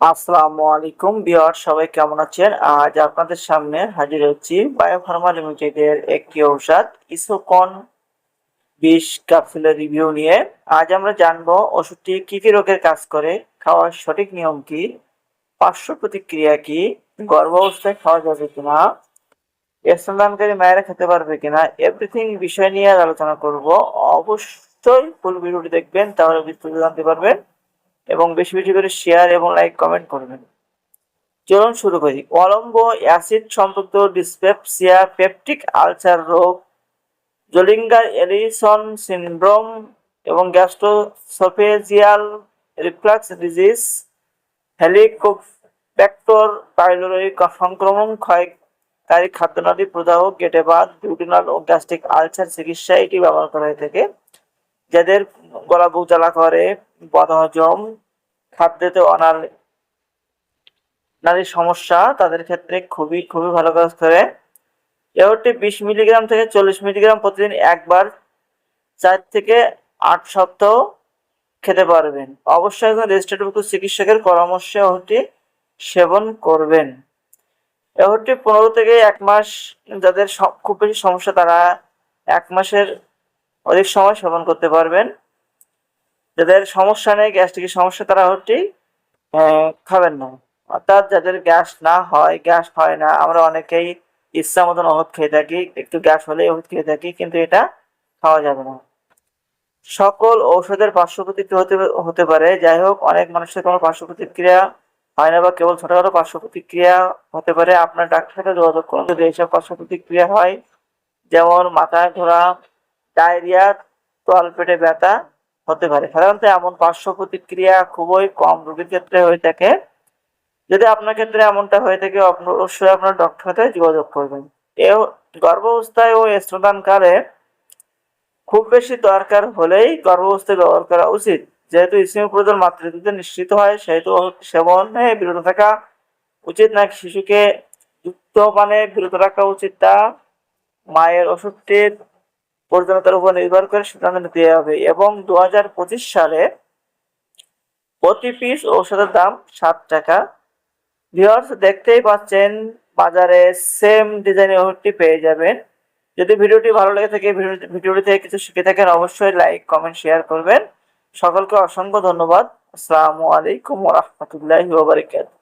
আসসালামু আলাইকুম বিয়ার সবাই কেমন আছেন? আজ আপনাদের সামনে হাজির হচ্ছি বায়োফার্মা লিমিটেডের একটি ঔষধ, ইসোকন বিশ ক্যাপসুলের রিভিউ নিয়ে। আজ আমরা জানব ওষুধটি কি কি রোগের কাজ করে, খাওয়ার সঠিক নিয়ম কি, পার্শ্ব প্রতিক্রিয়া কি গর্ভাবস্থায় খাওয়া যাবে কিনা স্তনদানকারী মায়েরা খেতে পারবে কিনা এভরিথিং বিষয় নিয়ে আলোচনা করব। অবশ্যই ফুল ভিডিওটি দেখবেন, তাহলে বিস্তারিত জানতে পারবেন। এবং বেশি বেশি করে শেয়ার এবং লাইক কমেন্ট করবেন। চলুন শুরু করি। অলম্ব অ্যাসিড সম্পৃক্ত ডিসপেপসিয়া পেপটিক আলসার রোগ জোলিঙ্গার এলিসন সিনড্রোম এবং gastroesophageal reflux disease Helicobacter pylori সংক্রমণ, ক্ষয়কারী খাদ্যনালী প্রদাহ গেটেবাদ ডিউটিনাল ও গ্যাস্ট্রিক আলসার চিকিৎসায় এটি ব্যবহার করা হয়ে থাকে। যাদের গলা বুক জ্বালা করে, বদহজম, খাদ্যতে অনাল, নারীর সমস্যা, তাদের ক্ষেত্রে খুবই খুবই ভালো কাজ করে। এওটি বিশ মিলিগ্রাম থেকে চল্লিশ মিলিগ্রাম প্রতিদিন একবার চার থেকে আট সপ্তাহ খেতে পারবেন। অবশ্যই একজন রেজিস্টার্ডভুক্ত চিকিৎসকের পরামর্শে ওটি সেবন করবেন। এওটি পনেরো থেকে এক মাস, যাদের খুব বেশি সমস্যা, তারা এক মাসের অধিক সময় সেবন করতে পারবেন। যাদের সমস্যা নেই গ্যাস্ট্রিকের সমস্যা, তারা হচ্ছে খাবেন না। অর্থাৎ যাদের গ্যাস না হয়, গ্যাস হয় না, আমরা অনেকেই ইচ্ছা মতন ওষুধ খেয়ে থাকি, একটু গ্যাস হলে ওষুধ খেয়ে থাকি, কিন্তু এটা খাওয়া যাবে না। সকল ঔষধের পার্শ্ব প্রতিক্রিয়া হতে হতে পারে। যাই হোক, অনেক মানুষের কোনো পার্শ্ব প্রতিক্রিয়া হয় না বা কেবল ছোটখাটো পার্শ্ব প্রতিক্রিয়া হতে পারে। আপনার ডাক্তারের সাথে যোগাযোগ করুন যদি এইসব পার্শ্ব প্রতিক্রিয়া হয়। যেমন মাথায় ঘোরা ডায়রিয়া তল পেটে ব্যথা হতে পারে। সাধারণত এমন পার্শ্ব প্রতিক্রিয়া খুবই কম রোগীর ক্ষেত্রে হয়ে থাকে। যদি আপনার ক্ষেত্রে এমনটা হয়ে থাকে, অবশ্যই আপনার ডক্টর সাথে যোগাযোগ করবেন। এও গর্ভাবস্থায় ও স্তনদানকালে খুব বেশি দরকার হলেই গর্ভাবস্থায় ব্যবহার করা উচিত। যেহেতু ইসিমি প্রয়োজন মাতৃত্বে নিশ্চিত হয়, সেহেতু সেবনে বিরত থাকা উচিত না। শিশুকে যুক্ত মানে বিরত রাখা উচিত তা। মায়ের ওষুধটির প্রয়োজনীয়তার উপর নির্ভর করে সিদ্ধান্ত নিতে হবে। এবং দু হাজার পঁচিশ সালে প্রতি পিস ঔষধের দাম সাত টাকা। ভিউয়ার্স, দেখতেই পাচ্ছেন, বাজারে সেম ডিজাইনের ওষুধটি পেয়ে যাবেন। যদি ভিডিওটি ভালো লেগে থাকে, ভিডিও- ভিডিওটি থেকে কিছু শিখে থাকেন, অবশ্যই লাইক কমেন্ট শেয়ার করবেন। সকলকে অসংখ্য ধন্যবাদ। আসসালামু আলাইকুম ওরহমতুল্লাহি ওয়া বারাকাতুহু।